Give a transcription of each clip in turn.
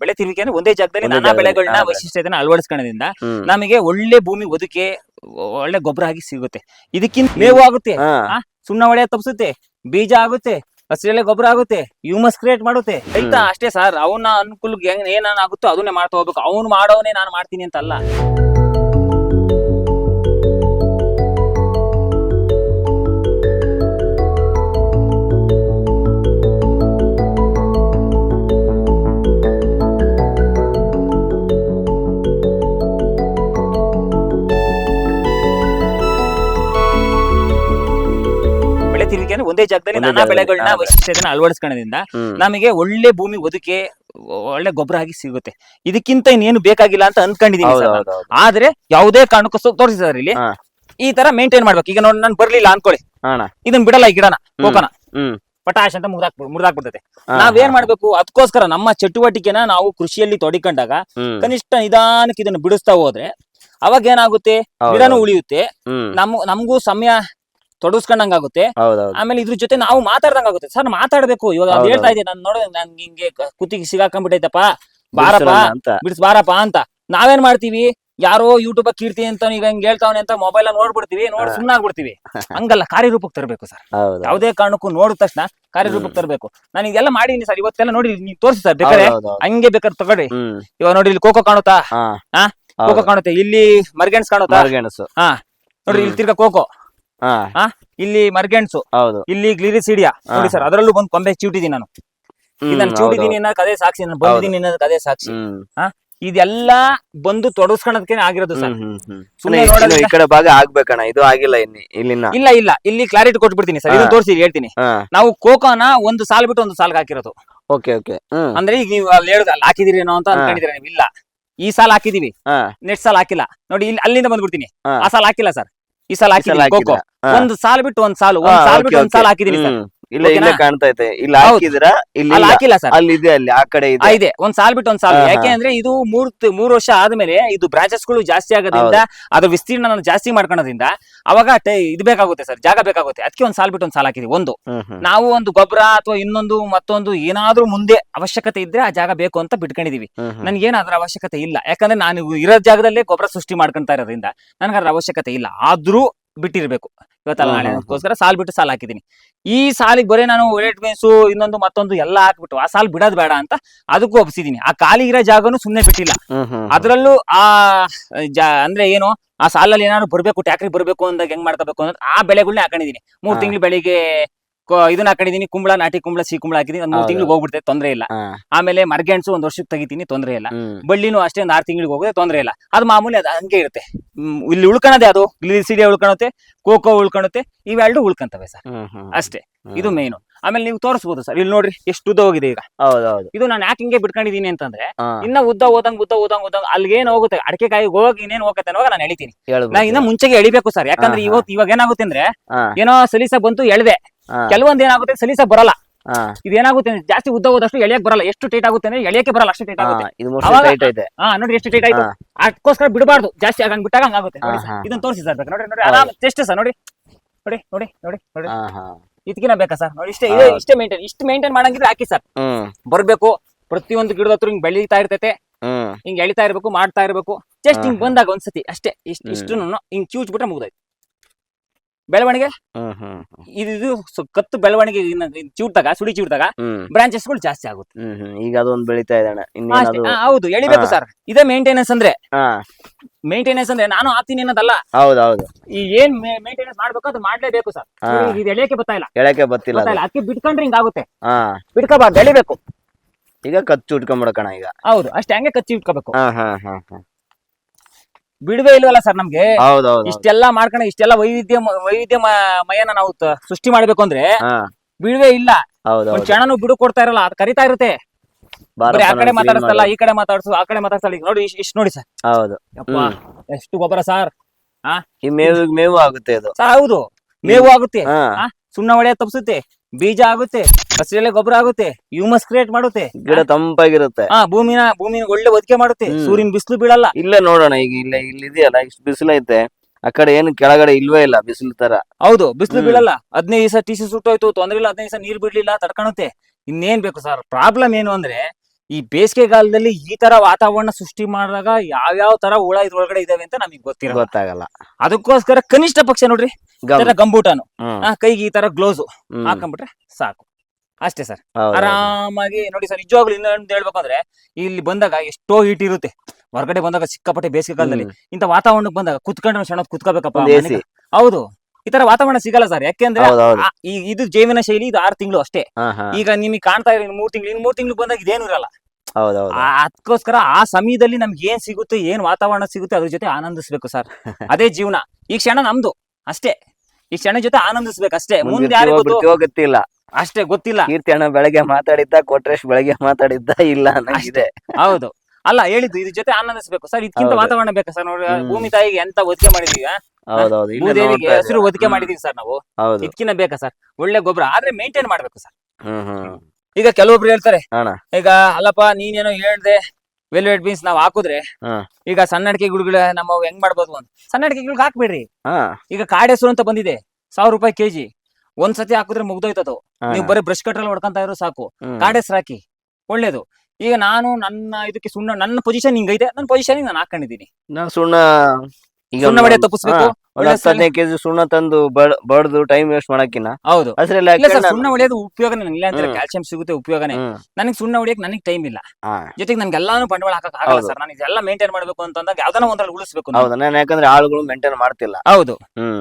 ಬೆಳೆ ತಿರುವಿಕೆ ಅಂದ್ರೆ ಒಂದೇ ಜಾಗದಲ್ಲಿ ನಾನಾ ಬೆಳೆಗಳನ್ನ ನಾನಾ ಬೆಳೆ. ವೈಶಿಷ್ಟ್ಯತೆನ ಅಳವಡಿಸ್ಕೊಳ್ಳೋದ್ರಿಂದ ನಮಗೆ ಒಳ್ಳೆ ಭೂಮಿ ಒದಕೆ ಒಳ್ಳೆ ಗೊಬ್ಬರ ಆಗಿ ಸಿಗುತ್ತೆ. ಇದಕ್ಕಿಂತ ಮೇವು ಆಗುತ್ತೆ. ಸುಣ್ಣ ಒಳ್ಳೆ ತಪ್ಪಿಸುತ್ತೆ ಬೀಜ ಆಗುತ್ತೆ. ಹಸಿರೆಲೆ ಗೊಬ್ಬರ ಆಗುತ್ತೆ. ಹ್ಯೂಮಸ್ ಕ್ರಿಯೇಟ್ ಮಾಡುತ್ತೆ. ರೈತ ಅಷ್ಟೇ ಸರ್. ಅವನ ಅನುಕೂಲಕ್ಕೆ ಹೆಂಗ್ ಏನಾಗುತ್ತೋ ಅದನ್ನೇ ಮಾಡ್ತಾ ಹೋಗ್ಬೇಕು. ಅವ್ನು ಮಾಡೋನೇ ನಾನು ಮಾಡ್ತೀನಿ ಅಂತ ಒಂದೇ ಜಾಗದಲ್ಲಿ ಒಂದೇ ನಾನಾ ಜಾಗದಲ್ಲಿ, ಬೆಳೆಗಳನ್ನ ವೈಶಿಷ್ಟ್ಯತೆನ ಅಳವಡಿಸ್ಕೊಳ್ಳೋದ್ರಿಂದ ಹ್ಮ್. ನಮಗೆ ಒಳ್ಳೆ ಭೂಮಿ ಒದಕೆ ಒಳ್ಳೆ ಗೊಬ್ಬರ ಆಗಿ ಸಿಗುತ್ತೆ. ಇದಕ್ಕಿಂತ ಇನ್ನೇನು ಬೇಕಾಗಿಲ್ಲ ಅಂತ ಅನ್ಕೊಂಡಿದೀನಿ ಹೌದು ಸರ್ ನಾನು. ಹೌದು ಹೌದು ಆದ್ರೆ ಯಾವುದೇ ಕಾರಣಕ್ಕೂ ತೋರಿಸಿ ಸರ್ ಇಲ್ಲಿ. ಹಾ. ಈ ತರ ಮೇಂಟೈನ್ ಮಾಡ್ಬೇಕು. ಈಗ ನೋಡಿ ನಾನು ಬರ್ಲಿಲ್ಲ ಅನ್ಕೊಳ್ಳಿ. ಅಣ್ಣ ಇದನ್ನ ಬಿಡಲ್ಲ ಈ ಗಿಡನ. ಕೋಕನ ಹ್ಮ್. ಪಟಾಶ್ ಅಂತ ಮುರ್ದಾಕ್ ಮುರಿದಾಕ್ಬಿಡ್ತೈತೆ ಹಾ, ನಾವೇನ್ ಏನ್ ಮಾಡ್ಬೇಕು? ಅದಕ್ಕೋಸ್ಕರ ನಮ್ಮ ಚಟುವಟಿಕೆನ ನಾವು ಕೃಷಿಯಲ್ಲಿ ತೊಡಿಕೊಂಡಾಗ ಹ್ಮ್. ಕನಿಷ್ಠ ನಿಧಾನಕ್ಕೆ ಇದನ್ನ ಬಿಡಿಸ್ತಾ ಹೋದ್ರೆ ಅವಾಗ ಏನಾಗುತ್ತೆ? ಹೌದು, ಗಿಡನೂ ಹೌದು. ಉಳಿಯುತ್ತೆ. ಹ್ಮ್. ನಮ್ ನಮಗೂ ಸಮಯ ತೊಡಗಿಸ್ಕೊಂಡಂಗಾಗುತ್ತೆ ಹೌದೌದು. ಆಮೇಲೆ ಇದ್ರ ಜೊತೆ ನಾವು ಮಾತಾಡ್ದಂಗಾಗುತ್ತೆ. ಸರ್ ಮಾತಾಡ್ಬೇಕು. ಇವಾಗ ಹೇಳ್ತಾ ಇದ್ದೆ ನಾನು ನೋಡಿದ್ರೆ ನನ್ಗೆ ಹಿಂಗೆ ಕುತ್ತಿಗೆ ಸಿಗಾಕೊಂಡ್ಬಿಟ್ಟೈತಪ್ಪ. ಬಾರಪ್ಪ ಅಂತ. ಬಿಡಿಸ್ ಬಾರಪ್ಪ ಅಂತ. ನಾವೇನ್ ಮಾಡ್ತೀವಿ? ಯಾರೋ ಯೂಟ್ಯೂಬ್ ಕೀರ್ತಿ ಅಂತ ಈಗ ಹಿಂಗ್ ಹೇಳ್ತಾವನೆ ಅಂತ ಮೊಬೈಲ್ ನೋಡ್ಬಿಡ್ತೀವಿ ನೋಡಿ ಸುಮ್ಮನೆ ಆಗ್ಬಿಡ್ತೀವಿ. ಹಂಗಲ್ಲ ಕಾರ್ಯರೂಪಕ್ಕೆ ತರಬೇಕು ಸರ್. ಯಾವುದೇ ಕಾರಣಕ್ಕೂ ನೋಡಿದ ತಕ್ಷಣ ಕಾರ್ಯರೂಪಕ್ಕೆ ತರಬೇಕು. ನಾನು ಇದೆಲ್ಲ ಮಾಡಿದೀನಿ ಸರ್ ಇವತ್ತೆಲ್ಲ ನೋಡಿ ನೀವು ತೋರಿಸಿ ಸರ್ ಬೇಕಾದ್ರೆ? ಹಂಗೆ ಬೇಕಾದ್ರೆ ತಗೊಳ್ಳಿ. ಇವಾಗ ನೋಡಿ ಇಲ್ಲಿ ಕೋಕೋ ಕಾಣುತ್ತಾ? ಹಾ? ಕೋಕೋ ಕಾಣುತ್ತೆ. ಇಲ್ಲಿ ಮರ್ಗೆಣಸ್ ಕಾಣುತ್ತಾ? ಹಾ. ನೋಡ್ರಿ ಇಲ್ಲಿ ತಿರ್ಗಾ ಕೋಕೋ. ಹಾ. ಇಲ್ಲಿ ಮರ್ಗೆಣ್ಸು ಹೌದು. ಇಲ್ಲಿ ಗ್ಲಿರಿಸಿಡಿಯಾ. ನೋಡಿ ಸರ್ ಅದರಲ್ಲೂ ಬಂದು ಕೊಂಬೆ ಚೂಟಿದೀನಿ ನಾನು. ಇದನ್ನ ನಾನು ಚೂಟಿದೀನಿ ಅನ್ನೋದಕ್ಕೆ ಅದೇ ಸಾಕ್ಷಿ ನಾನು ಬಂದಿದ್ದೀನಿ ಅನ್ನೋದಕ್ಕೆ ಅದೇ ಸಾಕ್ಷಿ. ಹಾ ಇದೆಲ್ಲ ಬಂದು ತೊಡಸ್ಕೊಳ್ಳೋದಕ್ಕೆ ಆಗಿರೋದು ಸರ್. ಸುಮ್ಮನೆ ಈ ಕಡೆ ಭಾಗ ಆಗ್ಬೇಕಣ್ಣ ಇದು ಆಗಿಲ್ಲ ಇನ್ನಿ ಇಲ್ಲಿನ ಇಲ್ಲ ಇಲ್ಲ. ಇಲ್ಲಿ ಕ್ಲಾರಿಟಿ ಕೊಟ್ಬಿಡ್ತೀನಿ ಸರ್. ಇದನ್ನ ಹಾ. ತೋರಿಸಿ ಹೇಳ್ತೀನಿ. ನಾವು ಕೋಕೋನ ಒಂದು ಸಾಲ್ ಬಿಟ್ಟು ಒಂದು ಸಾಲ್ಗೆ ಹಾಕಿರೋದು. Okay okay. ಅಂದ್ರೆ ಈಗ ನೀವು ಅಲ್ಲಿ ಹೇಳುದು ಅಲ್ಲಿ ಹಾಕಿದಿರಿ ಏನೋ ಅಂತ. ಅನ್ಕೊಂಡಿದ್ದೀರಾ ನೀವು? ಇಲ್ಲ. ಈ ಸಾಲ ಹಾಕಿದೀವಿ. ನೆಟ್ ನೆಕ್ಸ್ಟ್ ಸಾಲ ಹಾಕಿಲ್ಲ. ನೋಡಿ ಇಲ್ಲಿ ಅಲ್ಲಿಂದ ಬಂದ್ಬಿಡ್ತೀನಿ. ಆ ಸಾಲ ಹಾಕಿಲ್ಲ ಸರ್. ಈ ಸಾಲ ಹಾಕಿದ್ದೀನಿ ಕೋಕೋ ಹಾಕಿದ್ರಾ? ಒಂದು ಸಾಲ್ ಬಿಟ್ಟು ಒಂದ್ ಸಾಲು ಒಂದ್ ಸಾಲ್ ಬಿಟ್ಟು ಒಂದ್ ಸಾಲ. ಹಾಕಿದೀನಿ ಸರ್. ಇಲ್ಲ ಇಲ್ಲೇ ಕಾಣ್ತಾ ಐತೆ ಇಲ್ಲಿ. ಹಾಕಿದಿರಾ ಇಲ್ಲಿ ಇಲ್ಲ. ಹಾಕಿಲ್ಲ ಸರ್. ಅಲ್ಲಿ ಇದೆ ಅಲ್ಲಿ ಆ ಕಡೆ ಇದೆ. ಇದೆ. ಒಂದ್ ಸಾಲ್ ಬಿಟ್ಟು ಒಂದ್ ಸಾಲ್. ಹಾ, ಹಾ. ಯಾಕೆ ಅಂದ್ರೆ ಇದು ಮೂರ್ ತಿ- ಮೂರ್ ವರ್ಷ ಆದ್ಮೇಲೆ ಇದು ಬ್ರಾಂಚಸ್ಗಳು ಜಾಸ್ತಿ ಆಗೋದ್ರಿಂದ ಅದ್ರ ವಿಸ್ತೀರ್ಣ ಜಾಸ್ತಿ ಮಾಡ್ಕೊಳೋದ್ರಿಂದ ಅವಾಗ ಟೈ- ಇದು ಬೇಕಾಗುತ್ತೆ ಸರ್. ಜಾಗ ಬೇಕಾಗುತ್ತೆ. ಅದಕ್ಕೆ ಒಂದ್ ಸಾಲ್ ಬಿಟ್ಟು ಒಂದ್ ಸಾಲ್ ಹಾಕಿದ್ವಿ. ಒಂದು. ಹ್ಮ್ ಹ್ಮ್. ನಾವು ಒಂದು ಗೊಬ್ಬರ ಅಥವಾ ಇನ್ನೊಂದು ಮತ್ತೊಂದು ಏನಾದ್ರೂ ಮುಂದೆ ಅವಶ್ಯಕತೆ ಇದ್ರೆ ಆ ಜಾಗ ಬೇಕು ಅಂತ ಬಿಟ್ಕೊಂಡಿದೀವಿ. ಹ್ಮ್ ಹ್ಮ್. ನನ್ಗೇನು ಅದ್ರ ಅವಶ್ಯಕತೆ ಇಲ್ಲ. ಯಾಕಂದ್ರೆ ನಾನು ಇರೋ ಜಾಗದಲ್ಲೇ ಗೊಬ್ಬರ ಸೃಷ್ಟಿ ಮಾಡ್ಕೊಂತ ಇರೋದ್ರಿಂದ ನನಗೆ ಅದ್ರ ಅವಶ್ಯಕತೆ ಇಲ್ಲ. ಆದ್ರೂ ಬಿಟ್ಟಿರ್ಬೇಕು. ಇವತ್ತಲ್ಲ ನಾಳೆ ಅದಕ್ಕೋಸ್ಕರ ಸಾಲ್ ಬಿಟ್ಟು ಸಾಲ್ ಹಾಕಿದೀನಿ. ಈ ಸಾಲಿಗೆ ಬರೀ ನಾನು ರೇಟ್ ಬೀನ್ಸು ಇನ್ನೊಂದು ಮತ್ತೊಂದು ಎಲ್ಲ ಹಾಕ್ಬಿಟ್ಟು ಆ ಸಾಲ್ ಬಿಡೋದ್ ಬೇಡ ಅಂತ ಅದಕ್ಕೂ ಒಪ್ಸಿದೀನಿ. ಆ ಖಾಲಿ ಇರೋ ಜಾಗನು ಸುಮ್ನೆ ಬಿಟ್ಟಿಲ್ಲ. ಅದ್ರಲ್ಲೂ ಆ ಜಾ ಅಂದ್ರೆ ಏನು ಆ ಸಾಲಲ್ಲಿ ಏನಾದ್ರು ಬರ್ಬೇಕು ಟ್ಯಾಕ್ರಿ ಬರ್ಬೇಕು ಅಂದಾಗ ಹೆಂಗ್ ಮಾಡ್ಕೋಬೇಕು ಅನ್ನೋದು ಆ ಬೆಳೆಗಳನ್ನ ಹಾಕೊಂಡಿದೀನಿ. ಮೂರ್. ತಿಂಗಳು ಬೆಳಿಗ್ಗೆ ಇದನ್ನ ಹಾಕೊಂಡಿದೀನಿ ಕುಂಬಳ ನಾಟಿ ಕುಂಬಳ ಸಿ ಕುಂಬಳ ಹಾಕಿದೀನಿ ಒಂದ್ ಮೂರ್ ಹೌದು. ತಿಂಗಳಿಗೆ ಹೋಗ್ಬಿಡ್ತೈತೆ ತೊಂದ್ರೆ ಇಲ್ಲ. ಹಾ. ಆಮೇಲೆ ಮರ್ಗೆಣಸು ಒಂದ್ ವರ್ಷಕ್ಕೆ ತೆಗಿತೀನಿ ತೊಂದ್ರೆ ಇಲ್ಲ. ಹ್ಮ್. ಬಳ್ಳಿನೂ ಅಷ್ಟೇ ಒಂದ್ ಆರ್ ತಿಂಗಳಿಗೆ ಹೋಗೋದೇ ತೊಂದ್ರೆ ಇಲ್ಲ. ಅದು ಮಾಮೂಲಿ ಅದು ಹಂಗೆ ಇರುತ್ತೆ. ಹ್ಮ್, ಇಲ್ಲಿ ಉಳ್ಕೊಳದೆ ಅದು. ಇಲ್ಲಿ ಸಿಡಿ ಉಳ್ಕೊಳುತ್ತೆ ಕೋಕೋ ಉಳ್ಕೊಳುತ್ತೆ ಇವೆರಡು ಉಳ್ಕೊಂತವೆ ಸರ್. ಹ್ಮ್ ಹ್ಮ್. ಅಷ್ಟೇ. ಇದು ಮೇನು ಆಮೇಲೆ ನೀವು ತೋರಿಸಬಹುದು ಸರ್. ಇಲ್ಲಿ ನೋಡ್ರಿ ಎಷ್ಟು ಉದ್ದ ಹೋಗಿದೆ ಈಗ. ಹೌದು ಹೌದು ಇದು ನಾನು ಯಾಕೆ ಹಿಂಗೆ ಬಿಟ್ಕೊಂಡಿದೀನಿ ಅಂತಂದ್ರೆ ಹಾ. ಇನ್ನ ಉದ್ದ ಹೋದಂಗ್ ಉದ್ದ ಹೋದಂಗ್ ಹೋದಂಗ್ ಏನ್ ಹೋಗುತ್ತೆ? ಅಡಿಕೆ ಕಾಯಿ ಹೋಗಿ ಇನ್ನೇನು ಹೋಗುತ್ತೆ ಅನ್ನೋವಾಗ ನಾನು ಎಳಿತೀನಿ. ನಾ ಇನ್ನ ಮುಂಚೆಗೆ ಎಳಿಬೇಕು ಸರ್. ಯಾಕಂದ್ರೆ ಹಾ, ಹಾ. ಇವತ್ತು ಇವಾಗ ಏನಾಗುತ್ತೆ ಅಂದ್ರೆ ಹಾ. ಏನೋ ಸಲೀಸ ಬಂತು ಎಳ್ದೆ ಕೆಲವೊಂದ್ ಏನಾಗುತ್ತೆ ಸಲೀಸ ಬರಲ್ಲ. ಹಾ. ಇದೇನಾಗುತ್ತೆ ಅಂದ್ರೆ ಜಾಸ್ತಿ ಉದ್ದ ಹೋದಷ್ಟು ಎಳೆಯಕ್ ಬರಲ್ಲ. ಎಷ್ಟು ಟೈಟ್ ಆಗುತ್ತೆ ಅಂದ್ರೆ ಎಳಿಯಕ್ಕೆ ಬರಲ್ಲ ಅಷ್ಟು ಟೈಟ್ ಆಗುತ್ತೆ. ಇದು ಮೋಸ್ಟ್ಲಿ ಅವಾಗ- ಟೈಟ್ ಐತೆ. ಹಾ ನೋಡಿ ಎಷ್ಟು ಟೈಟ್ ಆಯ್ತು. ಹಾ. ಅದಕ್ಕೋಸ್ಕರ ಬಿಡಬಾರ್ದು. ಜಾಸ್ತಿ ಆಗಂಗ್ ಬಿಟ್ಟಾಗ ಹಂಗಾಗುತ್ತೆ ನೋಡಿ ಹಾ, sir. ಹಾ. ಇದನ್ನ ತೋರಿಸಿ ಸರ್ ನೋಡಿ ಹೌದು. ಆರಾಮ್ ಎಷ್ಟು ಸರ್ ನೋಡಿ. ನೋಡಿ ನೋಡಿ ನೋಡಿ ನೋಡಿ. ಹಾ ಹಾ. ಇದಕ್ಕಿನ ಬೇಕಾ ಸರ್? ನೋಡಿ ಇಷ್ಟೇ ಇದೆ ಹೌದು. ಇಷ್ಟೇ ಮೇಂಟೈನ್ ಇಷ್ಟು ಮೇಂಟೈನ್ ಮಾಡಂಗಿದ್ರೆ ಹಾಕಿ ಸರ್. ಹ್ಮ್. ಬರ್ಬೇಕು. ಪ್ರತಿಯೊಂದು ಗಿಡದ ಹತ್ರ ಹಿಂಗ್ ಬೆಳೀತಾ ಇರ್ತೈತೆ. ಹ್ಮ್. ಹಿಂಗ್ ಎಳಿತಾ ಇರ್ಬೇಕು ಮಾಡ್ತಾ ಇರ್ಬೇಕು. ಜಸ್ಟ್ ಹಿಂಗ್. ಬಂದಾಗ ಒಂದ್ಸತಿ ಅಷ್ಟೇ. ಇಷ್ಟ ಹ್ಮ್. ಇಷ್ಟು ಹಿಂಗ್ ಚೂಚ್ ಬಿಟ್ರೆ ಮುಗ್ದಾಯ್ತು ಬೆಳವಣಿಗೆ? ಇದು ಇದು ಸ- ಕತ್ತು ಬೆಳವಣಿಗೆ ಚೂಡ್ದಾಗ ಸುಡಿ ಚೂಡ್ದಾಗ ಬ್ರಾಂಚಸ್ಗಳು ಜಾಸ್ತಿ ಆಗುತ್ತೆ. ಈಗ ಅದೊಂದು ಬೆಳಿತಾ ಇದ್ದಾನೆ. ಹೌದು. ಎಳಿಬೇಕು. ಸರ್ ಇದೇ ಮೇಂಟೆನೆನ್ಸ್ ಅಂದ್ರೆ ಮೇಂಟೆನೆನ್ಸ್ ಅಂದ್ರೆ ನಾನು ಆಗ್ತೀನಿ ಅನ್ನೋದಲ್ಲ. ಹೌದು ಹೌದು ಈ ಏನ್ ಮೇಂಟೆನೆನ್ಸ್ ಮಾಡ್ಬೇಕು ಅದು ಮಾಡ್ಲೇಬೇಕು ಸರ್. ಇದು ಎಳೆಯಕ್ಕೆ ಬರ್ತಾ ಇಲ್ಲ. ಎಳೆಯಕ್ಕೆ ಬತ್ತಿಲ್ಲ ಅಕ್ಕಿ ಅದಕ್ಕೆ ಬಿಟ್ಕೊಂಡ್ರೆ ಹಿಂಗ್ ಆಗುತ್ತೆ. ಹಾ. ಬಿಡ್ಕೋಬಾರ್ದು ಎಳಿಬೇಕು. ಈಗ ಕಚ್ಚು ಇಟ್ಕೊಂಡ್ಬಿಡಕಣ ಈಗ. ಹೌದು. ಅಷ್ಟೇ ಹಂಗೆ ಕಚ್ಚಿ ಇಟ್ಕೋಬೇಕು ಬಿಡುವೆ ಇಲ್ವಲ್ಲ ಸರ್ ನಮ್ಗೆ? ಇಷ್ಟೆಲ್ಲ ಮಾಡ್ಕೊಂಡು ಇಷ್ಟೆಲ್ಲ ವೈವಿಧ್ಯ ವೈವಿಧ್ಯ ಮಯನ ನಾವು ಸೃಷ್ಟಿ ಮಾಡ್ಬೇಕು ಅಂದ್ರೆ ಬಿಡುವೆ ಇಲ್ಲ. ಒಂದ್ ಹೌದು ಬಿಡು ಕೊಡ್ತಾ ಇರಲ್ಲ ಅದ್ ಕರಿತಾ ಇರುತ್ತೆ. ಬರೀ ಆ ಕಡೆ ಮಾತಾಡಿಸ್ತಲ್ಲ ಈ ಕಡೆ ಮಾತಾಡ್ಸು ಆ ಕಡೆ ಮಾತಾಡ್ಸಲ್ಲ ಈಗ ನೋಡಿ ಇಷ್ಟು ನೋಡಿ ಸರ್. ಹೌದು. ಎಷ್ಟು ಗೊಬ್ಬರ ಸರ್. ಮೇವು ಮೇವು ಆಗುತ್ತೆ ಇದು ಸರ್ ಹೌದು. ಮೇವು ಆಗುತ್ತೆ. ಸುಣ್ಣ ಹೊಡೆಯ ತಪ್ಪಿಸುತ್ತೆ ಬೀಜ ಆಗುತ್ತೆ ಹಸಿರೆಲೆ ಗೊಬ್ಬರ ಆಗುತ್ತೆ ಹ್ಯೂಮಸ್ ಕ್ರಿಯೇಟ್ ಮಾಡುತ್ತೆ. ಗಿಡ ತಂಪಾಗಿರುತ್ತೆ. ಹಾ ಭೂಮಿನ ಭೂಮಿನ ಒಳ್ಳೆ ಒದಕೆ ಮಾಡುತ್ತೆ. ಹ್ಮ್. ಸೂರ್ಯನ ಬಿಸಿಲು ಬೀಳಲ್ಲ. ಇಲ್ಲೇ ನೋಡೋಣ ಈಗ ಇಲ್ಲ ಇಲ್ಲಿ ಇದೆಯಲ್ಲ ಇಷ್ಟು ಐತೆ ಆ ಕಡೆ ಏನು ಕೆಳಗಡೆ ಇಲ್ವೇ ಇಲ್ಲ ಬಿಸಿಲು ತರ. ಹೌದು ಬಿಸಿಲು ಹ್ಮ್. ಬೀಳಲ್ಲ. ಹದಿನೈದು ದಿವಸ ಟಿ ಸಿ ಸುಟ್ಟೋಯ್ತು ತೊಂದ್ರೆ ಇಲ್ಲ ಹದಿನೈದು ದಿವಸ ನೀರ್ ಬಿಡ್ಲಿಲ್ಲ ತಡ್ಕೊಳುತ್ತೆ ಇನ್ನೇನ್ ಬೇಕು ಸರ್? ಪ್ರಾಬ್ಲಮ್ ಏನು ಅಂದ್ರೆ ಈ ಬೇಸಿಗೆಗಾಲದಲ್ಲಿ ಈ ತರ ವಾತಾವರಣ ಸೃಷ್ಟಿ ಮಾಡಿದಾಗ ಯಾವ್ಯಾವ ತರ ಹುಳ ಇದ್ರೊಳಗಡೆ ಇದಾವೆ ಅಂತ ನಮಗೆ ಗೊತ್ತಿರ ಗೊತ್ತಾಗಲ್ಲ. ಅದಕ್ಕೋಸ್ಕರ ಕನಿಷ್ಠ ಪಕ್ಷ ನೋಡ್ರಿ ಗಂಬೂಟಾನು. ಕೈಗೆ ಈ ತರ ಗ್ಲೋಸ್. ಹಾಕೊಂಡ್ಬಿಟ್ರೆ ಸಾಕು. ಅಷ್ಟೇ ಸರ್. ಆರಾಮಾಗಿ ನೋಡಿ ಸರ್ ನಿಜವಾಗ್ಲೂ ಇನ್ನೊಂದು ಹೇಳ್ಬೇಕಂದ್ರೆ ಇಲ್ಲಿ ಬಂದಾಗ ಎಷ್ಟೋ ಹೀಟ್ ಇರುತ್ತೆ. ಹೊರಗಡೆ ಬಂದಾಗ ಸಿಕ್ಕಾಪಟ್ಟೆ ಬೇಸಿಗೆ ಕಾಲದಲ್ಲಿ ಇಂತ ವಾತಾವರಣಕ್ಕೆ ಬಂದಾಗ ಕುತ್ಕೊಂಡು ಕುತ್ಕೋಬೇಕಪ್ಪ ಹೌದು. ಈ ತರ ವಾತಾವರಣ ಸಿಗಲ್ಲ ಸರ್ ಯಾಕೆಂದ್ರೆ ಹೌದು, ಹೌದು. ಆ- ಈ- ಇದು ಜೀವನ ಶೈಲಿ ಇದು ಆರು ತಿಂಗಳು ಅಷ್ಟೇ. ಹಾ, ಹಾ. ಈಗ ನಿಮಗೆ ಕಾಣ್ತಾ ಇರೋ ಮೂರ್ ತಿಂಗಳು ಇನ್ ಮೂರ್ ತಿಂಗಳು ಬಂದಾಗ ಇದೇನು ಇರಲ್ಲ. ಆ- ಅದಕ್ಕೋಸ್ಕರ ಆ ಸಮಯದಲ್ಲಿ ನಮ್ಗೆ ಏನ್ ಸಿಗುತ್ತೆ ಏನ್ ವಾತಾವರಣ ಸಿಗುತ್ತೆ ಅದ್ರ ಜೊತೆ ಆನಂದಿಸ್ಬೇಕು ಸರ್ ಅದೇ ಜೀವನ. ಈ ಕ್ಷಣ ನಮ್ದು ಅಷ್ಟೇ. ಈ ಕ್ಷಣ ಜೊತೆ ಆನಂದಿಸ್ಬೇಕು ಅಷ್ಟೇ. ಮುಂದೆ ಯಾರಿಗೂ ಗೊತ್ತು? ಗೊತ್ತಿಲ್ಲ. ಅಷ್ಟೇ ಗೊತ್ತಿಲ್ಲ. ಕೀರ್ತಿ ಅಣ್ಣ ಬೆಳಗ್ಗೆ ಮಾತಾಡಿದ್ದ ಕೊಟ್ರೇಶ್ ಬೆಳಗ್ಗೆ ಮಾತಾಡಿದ್ದ ಇಲ್ಲ ಅನ್ನಂಗಿದೆ. ಹೌದು. ಅಲ್ಲ ಹೇಳಿದ್ದು ಇದ್ರ ಜೊತೆ ಆನಂದಿಸ್ಬೇಕು. ಸರ್ ಇದಕ್ಕಿಂತ ಹೌದು. ವಾತಾವರಣ ಬೇಕಾ ಸರ್ ನೋಡಿ ಹ್ಮ್. ಭೂಮಿ ತಾಯಿಗೆ ಎಂತ ಒದಿಕೆ ಮಾಡಿದೀವಿ ಆ? ಹೌದೌದು. ಇಲ್ಲೇ ಭೂದೇವಿಗೆ ನೋಡ್ತಾ ಹಸಿರು ಇದ್ದೀರಾ? ಒದಿಕೆ ಹ್ಮ್. ಮಾಡಿದೀವಿ ಸರ್ ನಾವು. ಹೌದು. ಇದಕ್ಕಿಂತ ಬೇಕಾ ಸರ್? ಒಳ್ಳೆ ಗೊಬ್ಬರ. ಆದ್ರೆ ಮೇಂಟೈನ್ ಮಾಡ್ಬೇಕು ಸರ್. ಹ್ಮ್ ಹ್ಮ್ ಈಗ ಕೆಲವೊಬ್ರು ಹೇಳ್ತಾರೆ ಅಣ್ಣ. ಈಗ ಅಲ್ಲಪ್ಪ ನೀನೇನೋ ಹೇಳ್ದೆ ವೆಲ್ವೆಟ್ ಬೀನ್ಸ್ ನಾವ್ ಹಾಕುದ್ರೆ. ಈಗ ಸಣ್ಣ ಅಡಿಕೆ ಗಿಡಗಳ ನಮ್ಮ ಹೆಂಗ್ ಮಾಡ್ಬೋದು ಅಂತ. ಸಣ್ಣ ಅಡಿಕೆ ಹಾಕ್ಬೇಡ್ರಿ. ಹಾ. ಈಗ ಕಾಡೆಸರು ಅಂತ ಬಂದಿದೆ ಸಾವಿರ ರೂಪಾಯಿ ಕೆಜಿ. ಒಂದ್ಸತಿ ಹಾಕಿದ್ರೆ ಮುಗ್ದೋಯ್ತದು ಹಾ. ನೀವು ಬರೀ ಬ್ರಷ್ ಕಟ್ರಲ್ಲಿ ಹೊಡ್ಕೊಂತ ಇರೋ ಸಾಕು. ಹ್ಮ್. ಕಾಡೆಸ್ರು ಹಾಕಿ. ಒಳ್ಳೇದು. ಈಗ ನಾನು ನನ್ನ ಇದಕ್ಕೆ ಸುಣ್ಣ ನನ್ನ ಪೊಸಿಷನ್ ಹಿಂಗೈತೆ. ನನ್ನ ಪೊಸಿಷನ್ ನಾನು ಹಾಕೊಂಡಿದ್ದೀನಿ. ನಾನು ಸುಣ್ಣ ಈಗ ಸುಣ್ಣ ಹೊಡೆ ತಪ್ಪಿಸ್ಬೇಕು. ಒಂದ್ ಹತ್ತು ಹದಿನೈದು ಕೆಜಿ ಸುಣ್ಣ ತಂದು ಬಡ್- ಬಡ್ದು ಟೈಮ್ ವೇಸ್ಟ್ ಮಾಡಕ್ಕಿನ್ನ? ಹೌದು. ಇಲ್ಲ ಸರ್ ಸುಣ್ಣ ಹೊಡೆಯೋದು ಉಪಯೋಗನೇ ಇಲ್ಲ ಕ್ಯಾಲ್ಸಿಯಂ ಸಿಗುತ್ತೆ ಉಪಯೋಗನೇ. ನನಗೆ ಸುಣ್ಣ ಹೊಡಿಯಕ್ ನನಗೆ ಟೈಮ್ ಇಲ್ಲ. ಜೊತೆಗೆ ನನ್ಗೆ ಎಲ್ಲಾನು ಬಂಡವಾಳ ಹಾಕಕ್ ಆಗಲ್ಲ. ಸರ್. ನಾನು ಇದೆಲ್ಲ ಮೇಂಟೈನ್ ಮಾಡ್ಬೇಕು ಅಂತಂದಾಗ ಯಾವ್ದಾನ ಒಂದ್ರಲ್ಲಿ ಉಳಿಸ್ಬೇಕು ಹೌದು. ನಾನು ಯಾಕಂದ್ರೆ ಆಳುಗಳು ಮೇಂಟೈನ್ ಮಾಡ್ತಿಲ್ಲ. ಹೌದು.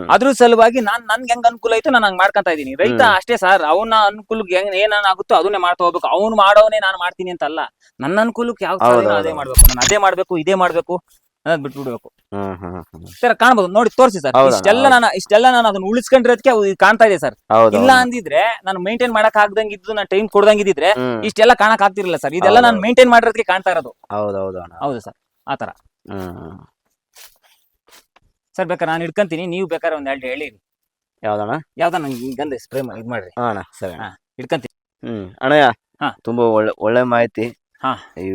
ಅದ್ರ ಸಲುವಾಗಿ ನಾನ್ ನನ್ಗೆ ಹೆಂಗ್ ಅನುಕೂಲ ಐತೆ ನಾನು ಹಂಗ್ ಮಾಡ್ಕೊಂತ ಇದೀನಿ ರೈತ ಅಷ್ಟೇ ಸರ್. ಅವನ ಅನುಕೂಲಕ್ಕೆ ಹೆಂಗ್ ಏನಾಗುತ್ತೋ ಅದನ್ನೇ ಮಾಡ್ತಾ ಹೋಗ್ಬೇಕು. ಅವ್ನು ಮಾಡೋನೇ ನಾನು ಮಾಡ್ತೀನಿ ಅಂತಲ್ಲ. ನನ್ನ ಅನುಕೂಲಕ್ಕೆ ಯಾವ ಅದೇ ಮಾಡ್ಬೇಕು. ನಾನು ಅದೇ ಮಾಡ್ಬೇಕು ಇದೇ ಮಾಡ್ಬೇಕು. ಅನ್ನೋದ್ ಬಿಟ್ಬಿಡ್ಬೇಕು ಹ್ಮ್ ಹ್ಮ್ ಹ್ಮ್. ಸರ್ ಕಾಣ್ಬೋದು. ನೋಡಿ ತೋರಿಸಿ ಸರ್. ಇಷ್ಟೆಲ್ಲ. ನಾನು ಇಷ್ಟೆಲ್ಲ ನಾನು ಅದನ್ನ ಉಳಿಸ್ಕೊಂಡಿರೋದಕ್ಕೆ ಅವು ಇದು ಕಾಣ್ತಾ ಇದೆ ಸರ್. ಹೌದು ಇಲ್ಲ ಅಂದಿದ್ರೆ ನಾನು ಮೇಂಟೈನ್ ಮಾಡಕ್ ಆಗ್ದಂಗ್ ಇದ್ದು ನಾನು ಟೈಮ್ ಕೊಡ್ದಂಗ್ ಇದ್ದಿದ್ರೆ ಹ್ಮ್. ಇಷ್ಟೆಲ್ಲ ಕಾಣಕ್ ಆಗ್ತಿರ್ಲಿಲ್ಲ ಸರ್. ಇದೆಲ್ಲ ನಾನು ಮೈಂಟೈನ್ ಮಾಡಿರೋದಕ್ಕೆ ಕಾಣ್ತಾ ಇರೋದು. ಹೌದು ಹೌದು ಅಣ್ಣ. ಹೌದು ಸರ್. ಆತರ ಹ್ಮ್ ಸರ್ ಬೇಕಾರೆ ನಾನು ಇಟ್ಕೊಂತೀನಿ ನೀವು ಬೇಕಾದ್ರೆ ಒಂದ್ ಎರಡು ಹೇಳಿ. ಯಾವ್ದಣ್ಣ? ಯಾವ್ದಾ ನಂಗೆ ಗಂದೆ ಸ್ಪ್ರೇ ಇದು ಮಾಡ್ರಿ. ಹಾ ಅಣ್ಣ. ಸರಿ ಅಣ್ಣ. ಹಾ. ಇಟ್ಕೊಂತೀನಿ ಹ್ಮ್. ಅಣ್ಣಯ್ಯ ಹಾ. ತುಂಬಾ ಒಳ್ಳೆ ಒಳ್ಳೆ ಮಾಹಿತಿ. ಹಾ. ಈ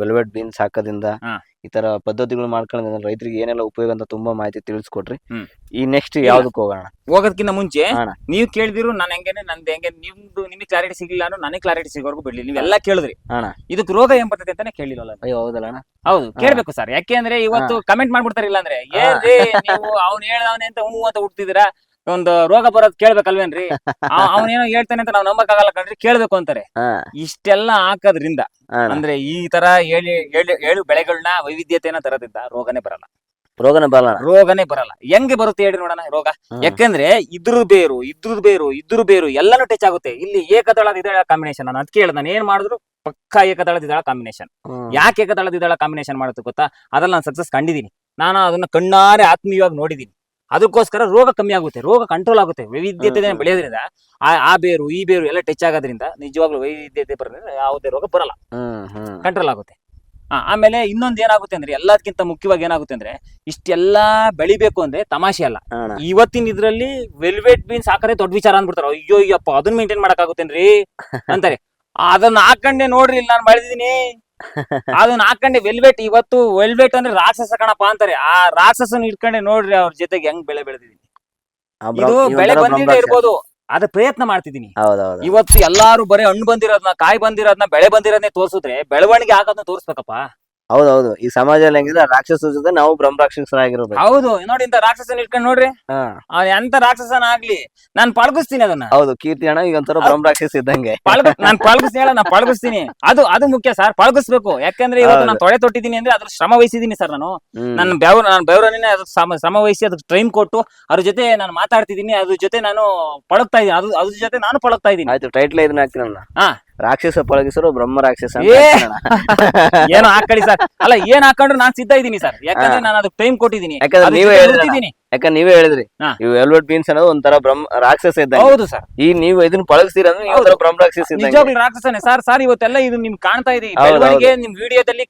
ವೆಲ್ವೆಟ್ ಬೀನ್ಸ್ ಹಾಕೋದ್ರಿಂದ ಹಾ. ಈ ತರ ಪದ್ಧತಿಗಳು ಮಾಡ್ಕೊಳ್ಳೋದ್ರಿಂದ ರೈತರಿಗೆ ಏನೆಲ್ಲ ಉಪಯೋಗ ಅಂತ ತುಂಬಾ ಮಾಹಿತಿ ತಿಳಿಸ್ಕೊಟ್ರಿ ಈ ನೆಕ್ಸ್ಟ್ ಯಾವ್ದಕ್ಕೆ ಹೋಗೋಣ? ಹೋಗೋದಕ್ಕಿಂತ ಮುಂಚೆ ಅಣ್ಣ. ನೀವ್ ಕೇಳಿದಿರು ನಾನು ಹೆಂಗೇನೆ ನಂದು ಹೆಂಗೆ ನಿಮ್ದು ನಿಮಗೆ ಕ್ಲಾರಿಟಿ ಸಿಗ್ಲಿಲ್ಲ ಅಂದ್ರೆ ನನಗೆ ಕ್ಲಾರಿಟಿ ಸಿಗೋರ್ಗು ಬಿಡ್ಲಿ ನೀವೆಲ್ಲ ಕೇಳಿದ್ರಿ. ಅಣ್ಣ. ಇದಕ್ಕೆ ರೋಗ ಏನ್ ಬರ್ತದೆ ಅಂತಾನೆ ಕೇಳಿಲ್ಲ ಅಯ್ಯೋ ಹೌದಲ್ಲ ಅಣ್ಣ. ಹೌದು ಕೇಳ್ಬೇಕು ಸರ್. ಯಾಕೆ ಅಂದ್ರೆ ಇವತ್ತು ಕಮೆಂಟ್ ಮಾಡ್ಬಿಡ್ತಾರೆ ಇಲ್ಲ ಅಂದ್ರೆ ಏನ್ರಿ ನೀವು ಅವ್ನ್ ಹೇಳ್ದವನೆ ಅಂತ ಹ್ಞೂ ಅಂತ ಹುಡ್ತಿದ್ದೀರಾ? ಒಂದು ರೋಗ ಬರೋದ್ ಕೇಳ್ಬೇಕಲ್ವೇನ್ರಿ? ಅವನೇನೋ ಹೇಳ್ತಾನೆ ಅಂತ ನಾವ್ ನಂಬಕ್ಕಾಗಲ್ಲ ಕಣ್ರಿ ಕೇಳ್ಬೇಕು ಅಂತಾರೆ. ಹಾ. ಇಷ್ಟೆಲ್ಲ ಹಾಕೋದ್ರಿಂದ. ಅಂದ್ರೆ ಈ ತರ ಹೇಳಿ ಹೇಳಿ ಹೇಳು ಬೆಳೆಗಳನ್ನ ವೈವಿಧ್ಯತೆಯನ್ನ ತರದಿಂದ ರೋಗನೇ ಬರಲ್ಲ. ರೋಗನ ಬರಲ್ಲ. ರೋಗನೇ ಬರಲ್ಲ. ಹೆಂಗೆ ಬರುತ್ತೆ ಹೇಳಿ ನೋಡೋಣ ರೋಗ? ಹ್ಮ್. ಯಾಕಂದ್ರೆ ಇದ್ರ ಬೇರು ಇದ್ರ ಬೇರು ಇದ್ರ ಬೇರು ಎಲ್ಲಾನು ಟಚ್ ಆಗುತ್ತೆ. ಇಲ್ಲಿ ಏಕದಳ ಇದಳ ಕಾಂಬಿನೇಷನ್ ನಾನು ಅದಕ್ಕೆ ಹೇಳ್ದೆ. ನಾನು ಏನ್ ಮಾಡಿದ್ರು? ಪಕ್ಕಾ ಏಕದಳದ ಇದಳ ಕಾಂಬಿನೇಷನ್. ಯಾಕೆ ಏಕದಳದ ಇದಳ ಕಾಂಬಿನೇಷನ್ ಮಾಡುತ್ತೆ ಗೊತ್ತಾ? ಅದ್ರಲ್ಲಿ ನಾನು ಸಕ್ಸಸ್ ಕಂಡಿದ್ದೀನಿ. ನಾನು ಅದನ್ನ ಕಣ್ಣಾರೆ ಆತ್ಮೀಯವಾಗಿ ನೋಡಿದ್ದೀನಿ. ಅದಕ್ಕೋಸ್ಕರ ರೋಗ ಕಮ್ಮಿ ಆಗುತ್ತೆ ರೋಗ ಕಂಟ್ರೋಲ್ ಆಗುತ್ತೆ. ವೈವಿಧ್ಯತೆ. ಬೆಳೆಯೋದ್ರಿಂದ ಆ ಆ ಬೇರು ಈ ಬೇರು ಎಲ್ಲ ಟಚ್ ಆಗೋದ್ರಿಂದ ನಿಜವಾಗ್ಲೂ ವೈವಿಧ್ಯತೆ ಬರೋದ್ರಿಂದ ಯಾವುದೇ ರೋಗ ಬರಲ್ಲ. ಕಂಟ್ರೋಲ್ ಆಗುತ್ತೆ. ಆ, ಆಮೇಲೆ ಇನ್ನೊಂದ್ ಏನಾಗುತ್ತೆ ಅಂದ್ರೆ ಎಲ್ಲದಕ್ಕಿಂತ ಮುಖ್ಯವಾಗಿ ಏನಾಗುತ್ತೆ ಅಂದ್ರೆ ಇಷ್ಟೆಲ್ಲಾ ಬೆಳಿಬೇಕು ಅಂದ್ರೆ ತಮಾಷೆ ಅಲ್ಲ. ಇವತ್ತಿನ ಇದ್ರಲ್ಲಿ ವೆಲ್ವೆಟ್ ಬೀನ್ಸ್ ಹಾಕರೆ ದೊಡ್ಡ ವಿಚಾರ ಅಂದ್ಬಿಡ್ತಾರ. ಅಯ್ಯೋ ಅಯ್ಯಪ್ಪ ಅದನ್ನ ಮೇಂಟೈನ್ ಮಾಡಕ್ ಆಗುತ್ತೇನ್ರಿ ಅಂತಾರೆ. ಅದನ್ನ ಹಾಕಂಡೆ ನೋಡ್ರಿ ಇಲ್ಲಿ ನಾನು ಬೆಳೆದಿದ್ದೀನಿ. ಅದನ್ನ ಹಾಕೊಂಡೆ ವೆಲ್ವೆಟ್ ಇವತ್ತು ವೆಲ್ವೆಟ್ ಅಂದ್ರೆ ರಾಕ್ಷಸ ಕಣಪ್ಪ ಅಂತಾರೆ. ಆ ರಾಕ್ಷಸನ ಇಟ್ಕೊಂಡೆ ನೋಡ್ರಿ ಅವ್ರ ಜೊತೆಗೆ ಹೆಂಗ್ ಬೆಳೆ ಬೆಳೆದಿದ್ದೀನಿ ಇದು ಬೆಳೆ ಬಂದಿದ್ದೆ. ಇರ್ಬೋದು. ಅದ ಪ್ರಯತ್ನ ಮಾಡ್ತಿದ್ದೀನಿ ಇವತ್ತು ಎಲ್ಲಾರು ಬರೀ ಹಣ್ಣು ಬಂದಿರೋದ್ನ ಕಾಯಿ ಬಂದಿರೋದ್ನ ಬೆಳೆ ಬಂದಿರೋದನ್ನೇ ತೋರ್ಸಿದ್ರೆ ಬೆಳವಣಿಗೆ ಆಗೋದನ್ನ ತೋರಿಸ್ಬೇಕಪ್ಪ. ಹೌದೌದು. ಈ ಸಮಾಜದಲ್ಲಿ ಹೆಂಗಿದ್ರೆ ರಾಕ್ಷಸ ಜೊತೆ ನಾವು ಬ್ರಹ್ಮ ರಾಕ್ಷಸರಾಗಿರೋದು. ಹೌದು. ನೋಡಿ ಇಂತ ರಾಕ್ಷಸನ ಇಟ್ಕೊಂಡು ನೋಡ್ರಿ. ಹಾ. ಆ ಎಂತ ರಾಕ್ಷಸನ ಆಗ್ಲಿ ನಾನ್ ಪಳಗಿಸ್ತೀನಿ ಅದನ್ನ. ಹೌದು ಕೀರ್ತಿ ಅಣ್ಣ ಈಗ ಒಂಥರ ಬ್ರಹ್ಮ ರಾಕ್ಷಸ ಇದ್ದಂಗೆ. ನಾನು ನಾನ್ ಪಳಗಿಸ್ತೀನಿ ಹೇಳ ನಾನ್ ಪಳಗಿಸ್ತೀನಿ. ಅದು ಅದು ಮುಖ್ಯ ಸರ್ ಪಳಗಿಸ್ಬೇಕು. ಯಾಕಂದ್ರೆ ಇವತ್ತು ನಾನು ತೊಳೆ ತೊಟ್ಟಿದ್ದೀನಿ ಅಂದ್ರೆ ಅದ್ರ ಶ್ರಮ ವಹಿಸಿದೀನಿ ಸರ್ ನಾನು. ನನ್ನ ಬೆವ್ರ ನಾನು ಬೆವರನ್ನೇ ಅದ್ರ ಶ್ರಮ ಶ್ರಮ ವಹಿಸಿ ಅದಕ್ಕೆ ಟ್ರೈನ್ ಕೊಟ್ಟು ಅದ್ರ ಜೊತೆ ನಾನು ಮಾತಾಡ್ತಿದ್ದೀನಿ. ಅದ್ರ ಜೊತೆ ನಾನು ಪಳಗ್ತಾ ಇದ್ದೀನಿ. ಅದು ಅದ್ರ ಜೊತೆ ನಾನು ಪಳಗ್ತಾ ಇದ್ದೀನಿ. ಆಯ್ತು ಟೈಟ್ಲ್ ಇದನ್ನ ಹಾಕ್ತೀನಲ್ಲ ಹಾ. ರಾಕ್ಷಸ ಪಳಗಿಸರು ಬ್ರಹ್ಮ ರಾಕ್ಷಸ ಅಂತ ಏ! ಏನೋ ಹಾಕೊಳ್ಳಿ ಸರ್. ಅಲ್ಲ ಏನ್ ಹಾಕೊಂಡ್ರು ನಾನ್ ಸಿದ್ಧ ಇದ್ದೀನಿ ಸರ್. ಯಾಕಂದ್ರೆ. ನಾನು ಅದಕ್ಕೆ ಟೈಮ್ ಕೊಟ್ಟಿದ್ದೀನಿ. ಯಾಕಂದ್ರೆ ಅದ್ರ ನೀವೇ ಹೇಳಿದ್ರಿ ಹೇಳಿದ್ರಲ್ಲ. ಯಾಕಂದ್ರೆ ನೀವೇ ಹೇಳಿದ್ರಿ. ಹಾ. ಇವು ವೆಲ್ವೆಟ್ ಬೀನ್ಸ್ ಅನ್ನೋದು ಒಂಥರ ಬ್ರಹ್ಮ ರಾಕ್ಷಸ ಇದ್ದಂಗೆ. ಹೌದು ಸರ್. ಈ ನೀವು ಇದನ್ನ ಪಳಗಿಸ್ತೀರ ಅಂದ್ರೆ ನೀವು ಒಂಥರ ಬ್ರಹ್ಮ ರಾಕ್ಷಸ ಇದ್ದಂಗೆ. ನಿಜವಾಗ್ಲೂ ರಾಕ್ಷಸನೇ. ಸರ್ ಸರ್ ಇವತ್ತೆಲ್ಲ ಇದು ನಿಮ್ ಕಾಣ್ತಾ ಇದೆ. ಈ ಹೌದು, ಬೆಳವಣಿಗೆ ನಿಮ್ ವಿಡಿಯೋದಲ್ಲಿ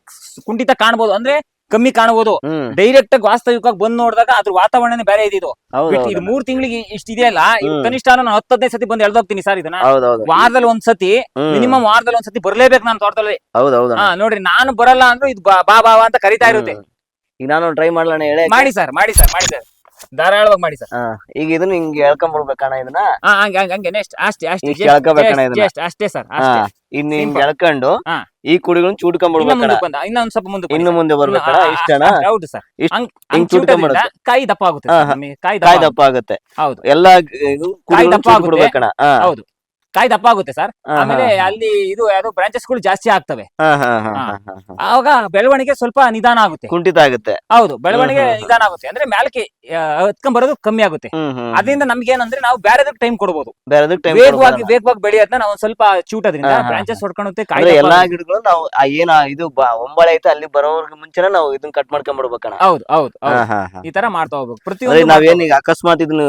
ಕುಂಠಿತ ಕಾಣ್ಬೋದು. ಅಂದ್ರೆ ಕಮ್ಮಿ ಕಾಣಬಹುದು ಡೈರೆಕ್ಟ್ ಆಗಿ ವಾಸ್ತವಿಕವಾಗಿ ಬಂದ್ ನೋಡಿದಾಗ ಅದ್ರ ವಾತಾವರಣ ಬೇರೆ ಇದಿದು. ಇದು ಮೂರ್ ತಿಂಗಳಿಗೆ ಇಷ್ಟ ಇದೆಯಲ್ಲ. ಕನಿಷ್ಠ ನಾನು ಹತ್ತು ಹದಿನೈದು ಸತಿ ಬಂದು ಎಳ್ದೋಗ್ತೀನಿ ಸರ್ ಇದನ್ನ. ವಾರದಲ್ಲಿ ಒಂದ್ ಸತಿ ಮಿನಿಮಮ್ ವಾರದಲ್ಲಿ ಒಂದ್ ಸತಿ ಬರ್ಲೇಬೇಕು ನಾನು ತೋಟದಲ್ಲಿ. ನೋಡ್ರಿ ನಾನು ಬರಲ್ಲ ಅಂದ್ರೆ ಇದು ಬಾ ಬಾ ಬಾ ಅಂತ ಕರಿತಾ ಇರುತ್ತೆ. ಈಗ ನಾನು ಟ್ರೈ ಮಾಡ್ಲಣ್ಣ ಹೇಳಿ ಮಾಡಿ ಸರ್ ಮಾಡಿ ಸರ್ ಮಾಡಿ ಸರ್ ಧಾರಾಳವಾಗಿ ಮಾಡಿ ಸರ್. ಈಗ ಇದನ್ನ ಹಿಂಗೆ ಎಳ್ಕೊಂಡ್ಬಿಡ್ಬೇಕಣ್ಣ ಇದನ್ನ. ಹಾ ಹಂಗೆ ಹಂಗೆ ಹಂಗೆ ನೆಕ್ಸ್ಟ್ ಅಷ್ಟೇ ಅಷ್ಟೇ ಎಳ್ಕೊಬೇಕಣ್ಣ ಇದನ್ನ. ಅಷ್ಟೇ ಸರ್ ಹಾ ಅಷ್ಟೇ. ಇನ್ ಹಿಂಗ್ ಎಳ್ಕೊಂಡು ಹಾ. ಈ ಕುಡಿಗಳನ್ನ ಇನ್ನ ಚೂಡ್ಕೊಂಡ್ಬಿಡ್ಬೇಕಣ ಮುಂದಕ್ಕೆ ಬಂದ ಇನ್ನ ಒಂದ್ ಸ್ವಲ್ಪ ಮುಂದಕ್ಕೆ ಇನ್ನು ಮುಂದೆ ಬರ್ಬೇಕಣ ಇಷ್ಟ ಹೌದು ಸರ್. ಇಷ್ಟ್- ಹಂಗ್ ಹಿಂಗ್ ಹಂಗ್ ಚೂಟೋದ್ರಿಂದ ಕಾಯಿ ದಪ್ಪ ಆಗುತ್ತೆ ಹಾ, sir ಹಾ. ನಮಗೆ ಕಾಯಿ ಕಾಯಿ ದಪ್ಪ ದಪ್ಪ ಆಗುತ್ತೆ. ಹೌದು. ಎಲ್ಲಾ ಇದು ಕುಡಿಗಳನ್ನ ದಪ್ಪ ಆಗುತ್ತೆ. ಹೌದು. ಕಾಯಿ ದಪ್ಪ ಆಗುತ್ತೆ ಸರ್ ಹಾ, ಆಮೇಲೆ ಹಾ, ಅಲ್ಲಿ ಇದು ಯಾವ್ದು ಬ್ರಾಂಚಸ್ಗಳು ಜಾಸ್ತಿ ಆಗ್ತವೆ. ಹಾ, ಹಾ, ಹಾ, ಹಾ. ಹಾ, ಹಾ, ಹಾ. ಆವಾಗ ಬೆಳವಣಿಗೆ ಸ್ವಲ್ಪ ನಿಧಾನ ಆಗುತ್ತೆ. ಕುಂಠಿತ ಆಗುತ್ತೆ. ಹೌದು ಬೆಳವಣಿಗೆ ಹ್ಮ್, ಹ್ಮ್, ಹ್ಮ್. ನಿಧಾನ ಆಗುತ್ತೆ. ಅಂದ್ರೆ ಮ್ಯಾಲಕ್ಕೆ ಹತ್ಕೊಂಡ್ ಬರೋದು ಕಮ್ಮಿ ಆಗುತ್ತೆ. ಹ್ಮ್ ಹ್ಮ್ ಅದರಿಂದ ನಮ್ಗೆ ಏನಂದ್ರೆ ನಾವು ಬೇರೆದಕ್ಕೆ ಟೈಮ್ ಕೊಡಬಹುದು ಬೇರೆದಕ್ಕೆ ಟೈಮ್ ವೇಗವಾಗಿ ವೇಗವಾಗಿ ಬೆಳೆಯೋದನ್ನ ನಾವು ಒಂದ್ ಸ್ವಲ್ಪ ಚೂಟೋದ್ರಿಂದ ಹಾ, ಹಾ, ಬ್ರಾಂಚಸ್ ಹೊಡ್ಕೊಳುತ್ತೆ ಅಂದ್ರೆ ಎಲ್ಲಾ ಗಿಡಗಳು ನಾವು ಆ ಏನ ಇದು ಬ- ಒಂಬಳೆ ಐತೆ ಅಲ್ಲಿ ಬರೋವರ್ಗೆ ಮುಂಚೆನೆ ನಾವು ಇದನ್ನ ಕಟ್ ಮಾಡ್ಕೊಂಡ್ಬಿಡ್ಬೇಕಣ ಹೌದು ಹೌದು ಹೌದು. ಈ ತರ ಮಾಡ್ತಾ ಹೋಗ್ಬೇಕು. ಪ್ರತಿ ಪ್ರತಿಯೊಂದು ನಾವೇನ್ ಈಗ ಅಕಸ್ಮಾತ್ ಇದನ್ನ.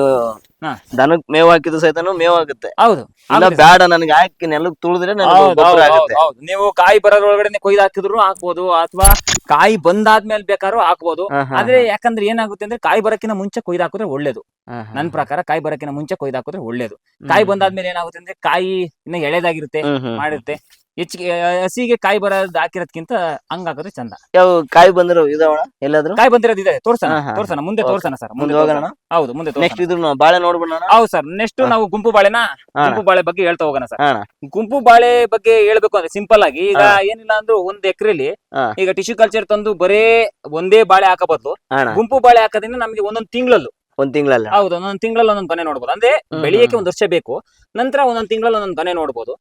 ದನಕ್ ಮೇವ್ ಹಾಕಿದ್ರು ಸಹಿತನು ಮೇವ್ ಆಗುತ್ತೆ. ಹೌದು. ಇಲ್ಲ ಬೇಡ ನನಗೆ ಹಾಕಿ ನೆಲಕ್ ತುಳಿದ್ರೆ ನನಗೆ ಹೌದು, ಗೊಬ್ಬರ ಹೌದು, ಆಗುತ್ತೆ. ಹೌದು, ಹೌದು. ನೀವು ಕಾಯಿ ಬರೋದ್ರೊಳಗಡೆ ಕೊಯ್ದು ಹಾಕಿದ್ರು ಹಾಕ್ಬೋದು ಅಥವಾ ಕಾಯಿ ಬಂದಾದ್ಮೇಲೆ ಬೇಕಾದ್ರೂ ಹಾಕ್ಬೋದು. ಹಾ, ಹಾ, ಆದ್ರೆ ಯಾಕಂದ್ರೆ ಏನಾಗುತ್ತೆ ಅಂದ್ರೆ ಕಾಯಿ ಬರಕ್ಕಿಂತ ಮುಂಚೆ ಕೊಯ್ದು ಹಾಕಿದ್ರೆ ಒಳ್ಳೇದು. ಹಾ, ಹಾ. ನನ್ ಪ್ರಕಾರ ಕಾಯಿ ಬರಕ್ಕಿಂತ ಮುಂಚೆ ಕೊಯ್ದು ಹಾಕಿದ್ರೆ ಒಳ್ಳೇದು. ಕಾಯಿ ಬಂದಾದ್ಮೇಲೆ ಏನಾಗುತ್ತೆ ಅಂದ್ರೆ ಕಾಯಿ ಇನ್ನ ಎಳೆದಾಗಿರುತ್ತೆ ಹ್ಮ್, ಹ್ಮ್. ಮಾಡಿರುತ್ತೆ. ಹೆಚ್ಚಿಗೆ ಹಸಿಗೆ ಕಾಯಿ ಬರೋದ್ ಹಾಕಿರೋದ್ಕಿಂತ ಹಂಗ್ ಹಾಕಿದ್ರೆ ಚಂದ ಯಾವ ಕಾಯಿ ಬಂದಿರೋ ಇದಾವಣ ಎಲ್ಲಾದ್ರೂ ಕಾಯಿ ಬಂದಿರೋದು ಇದೆ ತೋರ್ಸೋಣ ಹಾ, ಹಾ. ತೋರ್ಸೋಣ ಮುಂದೆ Okay. ತೋರ್ಸೋಣ ಸರ್ ಮುಂದೆ ಮುಂದೆ ಹೋಗೋಣ. ಹೌದು ಮುಂದೆ ನೆಕ್ಸ್ಟ್ ಇದ್ರು ಇದ್ರ ಬಾಳೆ ನೋಡ್ಬಿಡೋಣ ಹೌದು ಸರ್ ನೆಕ್ಸ್ಟ್ ನಾವು ಗುಂಪು ಬಾಳೆನ ಹಾ. ಗುಂಪು ಬಾಳೆ ಬಗ್ಗೆ ಹೇಳ್ತಾ ಹೋಗೋಣ ಸರ್ ಹಾ. ಗುಂಪು ಬಾಳೆ ಬಗ್ಗೆ ಹೇಳ್ಬೇಕು ಅಂದ್ರೆ ಸಿಂಪಲ್ ಆಗಿ ಈಗ ಹಾ. ಏನಿಲ್ಲ ಅಂದ್ರೆ ಒಂದ್ ಎಕರೆಲಿ ಹಾ. ಈಗ ಟಿಶ್ಯೂ ಕಲ್ಚರ್ ತಂದು ಬರೇ ಒಂದೇ ಬಾಳೆ ಹಾಕೋ ಬದಲು ಅಣ್ಣ ಗುಂಪು ಬಾಳೆ ಹಾಕೋದ್ರಿಂದ ನಮಗೆ ಒಂದೊಂದು ತಿಂಗಳಲ್ಲೂ ಒಂದ್ ತಿಂಗಳಲ್ಲ? ಹೌದು ಒಂದೊಂದ್ ತಿಂಗಳಲ್ಲಿ ಒಂದೊಂದ್ ಕೊನೆ ನೋಡ್ಬೋದು. ಅಂದ್ರೆ ಬೆಳಿಗ್ಗೆ ಬೆಳೆಯಕ್ಕೆ ಒಂದ್ ವರ್ಷ ಬೇಕು ನಂತರ ಒಂದೊಂದ್ ತಿಂಗಳಲ್ಲಿ ಒಂದೊಂದ್ ಕೊನೆ ನೋಡ್ಬೋದು.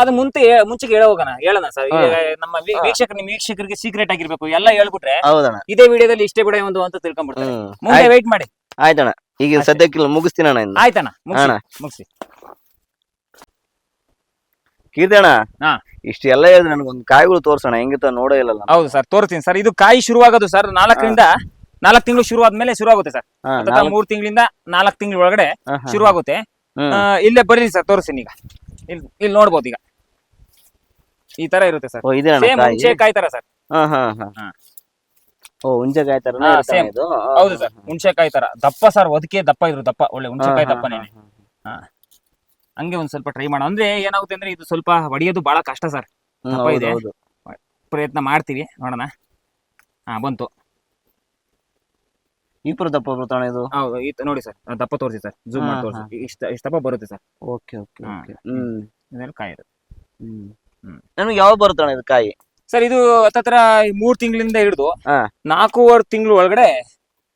ಅದ್. ಮುಂಚೆ ಮುಂಚೆಗೆ ಹೇಳ ಹೋಗೋಣ ಹೇಳೋಣ ಸರ್. ನಮ್ಮ ವೀಕ್ಷಕರು ವೀಕ್ಷಕ ನಿಮ್ ವೀಕ್ಷಕರಿಗೆ ಸೀಕ್ರೆಟ್ ಆಗಿರ್ಬೇಕು ಎಲ್ಲ ಹೇಳ್ಬಿಟ್ರೆ ಇದೇ ವಿಡಿಯೋದಲ್ಲಿ ಇಷ್ಟೇ ಬಿಡ ಒಂದು ಅಂತ ತಿಳ್ಕೊಂಡ್ಬಿಡ್ತಾರೆ. ಮುಂದೆ ವೇಟ್ ಮಾಡಿ. ಆಯ್ತಣ್ಣ. ಈಗ ಸದ್ಯಕ್ಕೆ ಮುಗಿಸ್ತೀನಿ ಅಣ್ಣ ಆಯ್ತಣ್ಣ ಮುಗಿಸಿ ಕೀರ್ತಣ ಇಷ್ಟು. ಇಷ್ಟೆಲ್ಲ ಹೇಳಿದ್ರೆ ನನಗೊಂದು ಕಾಯಿಗಳು ತೋರ್ಸೋಣ ಹೆಂಗಿತ್ತ ನೋಡೇ ಇಲ್ಲ ಹೌದು ಸರ್ ತೋರಿಸ್ತೀನಿ ಸರ್. ಇದು ಕಾಯಿ ಶುರುವಾಗೋದು ಸರ್ ನಾಲ್ಕರಿಂದ ನಾಲ್ಕು ತಿಂಗಳು ಶುರು ಆದ್ಮೇಲೆ ಶುರು ಆಗುತ್ತೆ ಸರ್. ಹಾ, ಮೂರ್ ತಿಂಗಳಿಂದ ನಾಲ್ಕು ತಿಂಗಳ ಒಳಗಡೆ ಹಾ, ಹಾ. ಶುರು ಆಗುತ್ತೆ. ಆ, ಇಲ್ಲೇ ಬರ್ರಿ ಸರ್ ತೋರಿಸ್ತೀನಿ ಈಗ. ಇಲ್ಲಿ ಇಲ್ಲಿ ನೋಡ್ಬೋದು ಈಗ. ಈ ತರ ಇರುತ್ತೆ ಸರ್. ಓ ಸೇಮ್ ಕಾಯಿ? ತರ ಸರ್. ಹಾ ಹಾ ಹಾ. ಹಾ. ಓ ಹಾ, same. ಹೌದು ಸರ್ ಹುಣಸೆಕಾಯಿ ತರ. ದಪ್ಪ ಸರ್ ಅದಕ್ಕೆ ದಪ್ಪ ಇದ್ರು ದಪ್ಪ ಒಳ್ಳೆ ಹುಣಸೆಕಾಯಿ ದಪ್ಪನೇ ಹಂಗೆ ಒಂದ್ ಸ್ವಲ್ಪ ಟ್ರೈ ಮಾಡೋಣ. ಅಂದ್ರೆ ಏನಾಗುತ್ತೆ ಅಂದ್ರೆ ಇದು ಸ್ವಲ್ಪ ಹೊಡಿಯೋದು ಬಹಳ ಕಷ್ಟ ಸರ್. ದಪ್ಪ ಇದೆ. ಪ್ರಯತ್ನ ಮಾಡ್ತೀವಿ ನೋಡೋಣ. ಹಾ ಬಂತು. ಇಬ್ರು ದಪ್ಪ ಬರ್ತಾಣ ಇದು? ಹೌದು ಈ ತ- ನೋಡಿ ಸರ್ ದಪ್ಪ ತೋರಿಸಿ ಸರ್ ಜೂಮ್ ಮಾಡಿ ತೋರಿಸಿ. ಇಷ್ಟ ಇಷ್ಟ ದಪ್ಪ ಬರುತ್ತೆ ಸರ್. ಓಕೆ ಓಕೆ ಹಾ. ಓಕೆ. ಹ್ಮ್. ಇದೆಲ್ಲ ಕಾಯಿ ಇರುತ್ತೆ ಹ್ಮ್. ನನಗೆ ಯಾವ ಬರುತ್ತಾಣ ಇದು ಕಾಯಿ? ಸರ್ ಇದು ಹತ್ತತ್ರ ಮೂರ್ ತಿಂಗಳಿಂದ ಹಿಡಿದು ಹಾ. ನಾಲ್ಕೂವರೆ ತಿಂಗಳು ಒಳಗಡೆ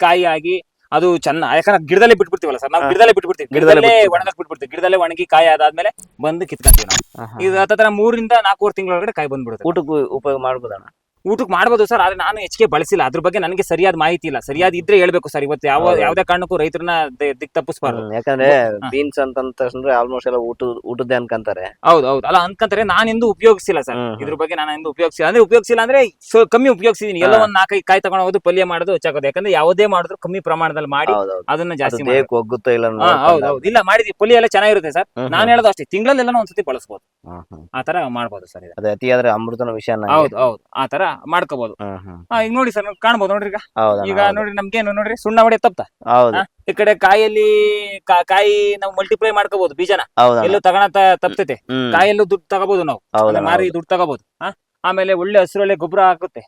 ಕಾಯಿ ಆಗಿ ಅದು ಚೆನ್ನ ಯಾಕಂದ್ರೆ ಗಿಡದಲ್ಲೇ ಬಿಟ್ಬಿಡ್ತೀವಲ್ಲ ಸರ್ ನಾವು ಹಾ. ಗಿಡದಲ್ಲೇ ಬಿಟ್ಬಿಡ್ತೀವಿ. ಗಿಡದಲ್ಲೇ ಗಿಡದಲ್ಲೇ ಬಿಟ್ಬಿಡ್ತೀವಿ. ಒಣಗಕ್ ಬಿಟ್ಬಿಡ್ತೀವಿ. ಗಿಡದಲ್ಲೇ ಒಣಗಿ ಕಾಯಿ ಆದಾದ್ಮೇಲೆ ಬಂದು ಕಿತ್ಕೊಂತೀವಿ ನಾವು. ಇದು ಹತ್ತತ್ರ ಮೂರಿಂದ ನಾಲ್ಕೂವರೆ ತಿಂಗಳ ಒಳಗಡೆ ಕಾಯಿ ಬಂದ್ಬಿಡುತ್ತೆ. ಊಟಕ್ಕೂ ಉಪಯೋಗ ಮಾಡ್ಬೋದಣ್ಣ ಊಟಕ್ಕೆ ಮಾಡ್ಬೋದು ಸರ್ ಆದ್ರೆ ನಾನು ಹೆಚ್ಚಿಗೆ ಬಳಸಿಲ್ಲ. ಅದ್ರ ಬಗ್ಗೆ ನನಗೆ ಸರಿಯಾದ ಮಾಹಿತಿ ಇಲ್ಲ. ಸರಿಯಾದ ಇದ್ರೆ ಹೇಳ್ಬೇಕು ಸರ್ ಇವತ್ತು ಯಾವ. ಯಾವ್ದೇ ಕಾರಣಕ್ಕೂ ರೈತರನ್ನ ದಿಕ್ ತಪ್ಪಿಸ್ಬಾರ್ದು. ಯಾಕಂದ್ರೆ. ಬೀನ್ಸ್ ಅಂತಂದ್ರೆ ಆಲ್ಮೋಸ್ಟ್ ಎಲ್ಲ ಊಟ ಊಟದ್ದೇ ಅನ್ಕಂತಾರೆ. ಹೌದು ಹೌದು. ಅಲ್ಲ ಅನ್ಕಂತಾರೆ ನಾನು ಇಂದು ಉಪಯೋಗಿಸಿಲ್ಲ ಸರ್. ಇದ್ರ ಬಗ್ಗೆ ನಾನು ಇಂದು ಉಪಯೋಗಿಸಿಲ್ಲ. ಅಂದ್ರೆ ಉಪಯೋಗಿಸಿಲ್ಲ ಅಂದ್ರೆ ಕಮ್ಮಿ ಉಪಯೋಗಿಸಿದೀನಿ. ಎಲ್ಲ. ಒಂದ್ ನಾಲ್ಕೈದು ಕಾಯಿ ತಗೊಂಡು ಹೋಗೋದು ಪಲ್ಯ ಮಾಡೋದು ಹೆಚ್ಚಾಗೋದು ಯಾಕಂದ್ರೆ ಯಾವುದೇ ಮಾಡಿದ್ರು ಕಮ್ಮಿ ಪ್ರಮಾಣದಲ್ಲಿ ಮಾಡಿ ಅದನ್ನ ಜಾಸ್ತಿ ಹೋಗುತ್ತೋ ಇಲ್ಲ ಹೌದು ಹೌದು. ಇಲ್ಲ ಮಾಡಿದ್ವಿ. ಪಲ್ಯ ಎಲ್ಲ ಚೆನ್ನಾಗಿರುತ್ತೆ ಸರ್. ನಾನು ಹೇಳೋದು ಅಷ್ಟೇ. ತಿಂಗಳಲ್ಲೆಲ್ಲ ಒಂದ್ಸತಿ ಬಳಸ್ಬೋದು. ಆ ತರ ಮಾಡ್ಬೋದು ಸರ್ ಅದೇ ಅತಿಯಾದ್ರೆ ಅಮೃತನ ವಿಷಯ ಹೌದು ಹೌದು. ಆ ತರ ಮಾಡ್ಕೋಬಹುದು ಈಗ ನೋಡಿ ಸರ್ ಕಾಣಬಹುದು ನೋಡ್ರಿ ಈಗ. ಈಗ ನೋಡಿ ನೋಡ್ರಿ ನಮ್ಗೇನು ನೋಡ್ರಿ ಸುಣ್ಣ ಮಾಡಿ ತಪ್ಪ ಹೌದು. ಈ ಕಡೆ ಕಾಯಲ್ಲಿ ಕಾಯಿ ನಾವು ಮಲ್ಟಿಪ್ಲೈ ಮಾಡ್ಕೋಬಹುದು ಬೀಜನ. ಎಲ್ಲೂ ತಗೋಣ ತಪ್ತೈತೆ. ಕಾಯಲ್ಲೂ ದುಡ್ಡು ತಗೋಬಹುದು ನಾವು. ಮಾರಿ. ದುಡ್ಡು ತಗೋಬಹುದು ಆಮೇಲೆ ಒಳ್ಳೆ ಹಸಿರೊಳ್ಳೆ ಗೊಬ್ಬರ ಹಾಕುತ್ತೆ.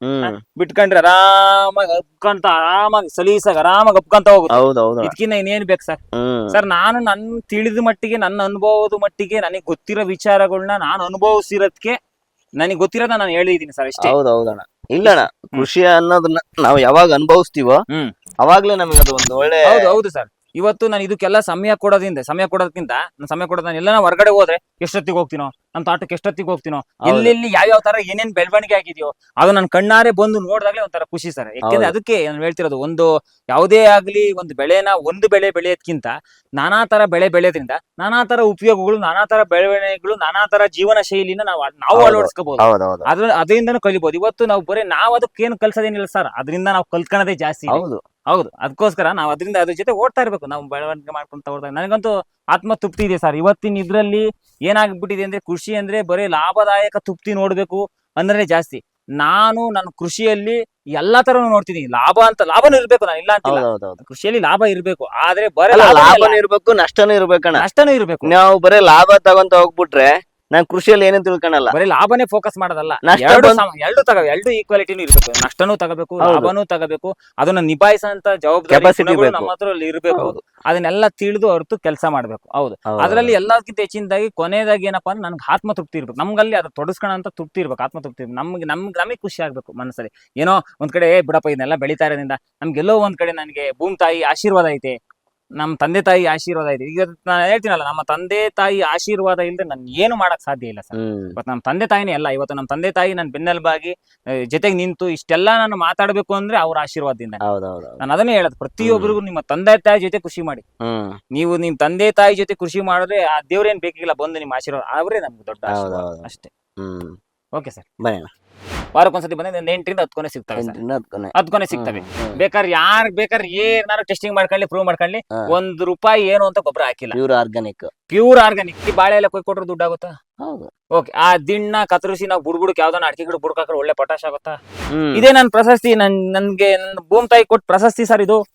ಬಿಟ್ಕೊಂಡ್ರೆ ಆರಾಮಾಗಿ ಅಪ್ಕಂತ ಆರಾಮಾಗಿ ಸಲೀಸಾಗಿ ಆರಾಮಾಗಿ ಅಪ್ಕಂತ ಹೋಗುತ್ತೆ. ಇದಕ್ಕಿನ್ನ ಇನ್ನೇನ್ ಬೇಕು ಸರ್? ಸರ್ ನಾನು ನನ್ ತಿಳಿದ ಮಟ್ಟಿಗೆ ನನ್ನ ಅನುಭವದ ಮಟ್ಟಿಗೆ ನನಗೆ ಗೊತ್ತಿರೋ ವಿಚಾರಗಳನ್ನ ನಾನು ಅನುಭವಿಸಿರೋದಕ್ಕೆ ನನಗೆ ಗೊತ್ತಿರೋದ ನಾನು ಹೇಳಿದೀನಿ ಸರ್ ಅಷ್ಟೇ. ಹೌದು ಹೌದಣ್ಣ. ಇಲ್ಲಣ್ಣ ಕೃಷಿ ಅನ್ನೋದನ್ನ ನಾವು ಯಾವಾಗ ಅನುಭವಿಸ್ತೀವೋ ಹ್ಮ್. ಅವಾಗ್ಲೇ ನಮಗೆ ಅದು ಒಂದು ಒಳ್ಳೆ ಹೌದು ಹೌದು ಸರ್. ಇವತ್ತು ನಾನು ಇದಕ್ಕೆಲ್ಲ ಸಮಯ ಕೊಡೋದ್ರಿಂದ ಸಮಯ ಕೊಡೋದಕ್ಕಿಂತ ನಾನು ಸಮಯ ಕೊಡೋದ್ ನಾನು ಎಲ್ಲ ಹೊರಗಡೆ ಹೋದ್ರೆ ಎಷ್ಟೊತ್ತಿಗೆ ಹೋಗ್ತೀನೋ ನಮ್ಮ ತೋಟಕ್ಕೆ ಎಷ್ಟೊತ್ತಿಗೆ ಹೋಗ್ತೀನೋ ಇಲ್ಲಿ ಎಲ್ಲೆಲ್ಲಿ ಯಾವ ತರ ಏನೇನ್ ಬೆಳವಣಿಗೆ ಆಗಿದೆಯೋ ಅದು ನನ್ನ ಕಣ್ಣಾರೆ ಬಂದು ನೋಡಿದಾಗಲೇ ಒಂಥರ ಖುಷಿ ಸರ್. ಯಾಕೆಂದ್ರೆ ಅದಕ್ಕೆ ನಾನು ಹೇಳ್ತಿರೋದು ಒಂದು ಯಾವುದೇ ಆಗ್ಲಿ ಒಂದು ಬೆಳೆನ ಒಂದು ಬೆಳೆ ಬೆಳೆಯೋದ್ಕಿಂತ ನಾನಾ ತರ ಬೆಳೆ ಬೆಳೆಯೋದ್ರಿಂದ ನಾನಾ ತರ ಉಪಯೋಗಗಳು ನಾನಾ ತರ ಬೆಳವಣಿಗೆಗಳು ನಾನಾ ತರ ಜೀವನ ಶೈಲಿನ ನಾವು ನಾವು ಹೌದು. ಅಳವಡಿಸ್ಕೋಬಹುದು ಹೌದು ಹೌದು. ಅದ್ರ ಅದರಿಂದನೂ ಕಲಿಬಹುದು ಇವತ್ತು ನಾವು ಬರೀ ನಾವು ಅದಕ್ಕೆ ಏನು ಕಲ್ಸೋದೇನಿಲ್ಲ ಸರ್. ಅದರಿಂದ ನಾವು ಕಲ್ತ್ಕೊಳ್ಳೋದೇ ಜಾಸ್ತಿ. ಹೌದು. ಹೌದು ಅದಕ್ಕೋಸ್ಕರ ನಾವು ಅದರಿಂದ ಅದ್ರ ಜೊತೆ ಓಡ್ತಾ ಇರ್ಬೇಕು. ನಾವು ಬೆಳವಣಿಗೆ ಮಾಡ್ಕೊಂತ ಓಡ್ತಾ ನನಗಂತೂ ಆತ್ಮ ತೃಪ್ತಿ ಇದೆ ಸರ್. ಇವತ್ತಿನ ಇದ್ರಲ್ಲಿ ಏನಾಗ್ಬಿಟ್ಟಿದೆ ಅಂದ್ರೆ ಕೃಷಿ ಅಂದ್ರೆ ಬರೀ ಲಾಭದಾಯಕ ತೃಪ್ತಿ ನೋಡ್ಬೇಕು ಅಂದ್ರೆ ಜಾಸ್ತಿ. ನಾನು ನನ್ನ ಕೃಷಿಯಲ್ಲಿ ಎಲ್ಲಾ ತರನು ನೋಡ್ತೀನಿ. ಲಾಭ ಅಂತ ಲಾಭನೂ ಇರ್ಬೇಕು ನಾನು ಇಲ್ಲ ಹೌದು. ಕೃಷಿಯಲ್ಲಿ ಲಾಭ ಇರ್ಬೇಕು. ಆದ್ರೆ ಬರೀ ಲಾಭನೇ ಇರ್ಬೇಕು ನಷ್ಟನೂ ಇರ್ಬೇಕಣ್ಣ ನಷ್ಟನೂ ಇರ್ಬೇಕು. ನಾವು ಬರೀ ಲಾಭ ತಗೊಂತ ಹೋಗ್ಬಿಟ್ರೆ ನಾನ್ ಕೃಷಿಯಲ್ಲಿ ಏನೇನು ತಿಳ್ಕೊಳಲ್ಲ ಬರೀ ಲಾಭನೇ ಫೋಕಸ್ ಮಾಡೋದಲ್ಲ ನಷ್ಟ ಎರಡು ಬಂದ್- ಸಮ- ಎರಡು ತಗ ಎರಡು ಈಕ್ವಾಲಿಟಿನೂ ಇರಬೇಕು ನಷ್ಟನೂ ತಗಬೇಕು ಹೌದು. ಲಾಭನೂ ತಗಬೇಕು ಅದನ್ನ ನಿಭಾಯಿಸಂತ ಜವಾಬ್ದಾರಿ Capacity ಗುಣಗಳು ಬೇಕು. ನಮ್ಮ ಹತ್ರ ಇರಬೇಕು ಹೌದು. ಅದನ್ನೆಲ್ಲ ತಿಳಿದು ಅರ್ತು ಕೆಲಸ ಮಾಡ್ಬೇಕು ಹೌದು ಹೌದು. ಅದ್ರಲ್ಲಿ ಎಲ್ಲದಕ್ಕಿಂತ ಹೆಚ್ಚಿನದಾಗಿ ಕೊನೆಯದಾಗಿ ಏನಪ್ಪಾ ಅಂದ್ರೆ ನನ್ಗೆ ಆತ್ಮತೃಪ್ತಿ ಇರ್ಬೇಕು ನಮ್ಗಲ್ಲಿ ಅದು ಅಂತ ತೃಪ್ತಿ ಇರ್ಬೇಕು ಆತ್ಮತೃಪ್ತಿ ಇರ್ಬೇಕು. ನಮ್ಗೆ ನಮ್ಗೆ ನಮಗೆ ಖುಷಿ ಆಗ್ಬೇಕು ಮನಸ್ಸಲ್ಲಿ ಏನೋ ಒಂದ್ ಕಡೆ ಏ ಬಿಡಪ್ಪ ಇದನ್ನೆಲ್ಲ ಬೆಳೀತಾ ಇರೋದ್ರಿಂದ ನಮ್ಗೆಲ್ಲೋ ಒಂದ್ ಕಡೆ ನನಗೆ ಭೂಮಿ ತಾಯಿ ಆಶೀರ್ವಾದ ಐತೆ ನಮ್ಮ ತಂದೆ ತಾಯಿ ಆಶೀರ್ವಾದ ಇದೆ. ಈಗ ನಾನು ಹೇಳ್ತೀನಲ್ಲ ನಮ್ಮ ತಂದೆ ತಾಯಿ ಆಶೀರ್ವಾದ ಇಲ್ಲದೆ ನಾನು ಏನು ಮಾಡಕ್ ಸಾಧ್ಯ ಇಲ್ಲ ಸರ್. ಬಟ್ ಇವತ್ತು ನಮ್ಮ ತಂದೆ ತಾಯಿನೇ ಅಲ್ಲ ಇವತ್ತು ನಮ್ಮ ತಂದೆ ತಾಯಿ ನನ್ನ ಬೆನ್ನೆಲುಬಾಗಿ ಜೊತೆಗೆ ನಿಂತು ಇಷ್ಟೆಲ್ಲ ನಾನು ಮಾತಾಡ್ಬೇಕು ಅಂದ್ರೆ ಅವ್ರ ಆಶೀರ್ವಾದದಿಂದ. ನಾನು ಅದನ್ನೇ ಹೇಳೋದು ಪ್ರತಿಯೊಬ್ಬರಿಗೂ ನಿಮ್ಮ ತಂದೆ ತಾಯಿ ಜೊತೆ ಖುಷಿ ಮಾಡಿ. ನೀವು ನಿಮ್ ತಂದೆ ತಾಯಿ ಜೊತೆ ಕೃಷಿ ಮಾಡಿದ್ರೆ ಆ ದೇವ್ರೇನ್ ಬೇಕಿಲ್ಲ ಬಂದು ನಿಮ್ಮ ಆಶೀರ್ವಾದ ಅವರೇ ನಮ್ಗೆ ದೊಡ್ಡ ಅಷ್ಟೇ. ಹ್ಮ್. Okay sir. ಬನ್ನಿ. ವಾರಕ್ಕೊಂದ್ಸತಿ ಬಂದ್ರೆ ಎಂಟರಿಂದ ಹತ್ತು ಕೊನೆ ಸಿಗ್ತವೆ ಎಂಟರಿಂದ ಹತ್ತು ಕೊನೆ. ಹತ್ತು ಕೊನೆ ಸಿಗ್ತವೆ. ಬೇಕಾದ್ರೆ ಯಾರು ಬೇಕಾದ್ರೆ ಏನಾರು ಟೆಸ್ಟಿಂಗ್ ಮಾಡ್ಕೊಳ್ಳಿ ಪ್ರೂವ್ ಮಾಡ್ಕೊಳ್ಳಿ. ಒಂದ್ ರೂಪಾಯಿ ಏನು ಅಂತ ಗೊಬ್ಬರ ಹಾಕಿಲ್ಲ. ಪ್ಯೂರ್ ಆರ್ಗಾನಿಕ್ ಪ್ಯೂರ್ ಆರ್ಗಾನಿಕ್ ಬಾಳೆ ಎಲ್ಲ ಕೊಯ್ ಕೊಟ್ರೆ ದುಡ್ಡು ಆಗುತ್ತಾ? ಓಕೆ ಆ ದಿಣ್ಣ ಕತ್ತರಿಸಿ ನಾವು ಬುಡ್ಬುಡಕ್ ಯಾವ್ದಾನ ಅಡಿಕೆ ಗಿಡ ಬುಡ್ಕಾಕ್ರೆ ಒಳ್ಳೆ ಪಟಾಶ್ ಆಗುತ್ತಾ? ಇದೇ ನನ್ ಪ್ರಶಸ್ತಿ ನನ್ ನನ್ಗೆ ನನ್ ಭೂಮಿ ತಾಯಿ ಕೊಟ್ಟು ಪ್ರಶಸ್ತಿ ಸರ್ ಇದು.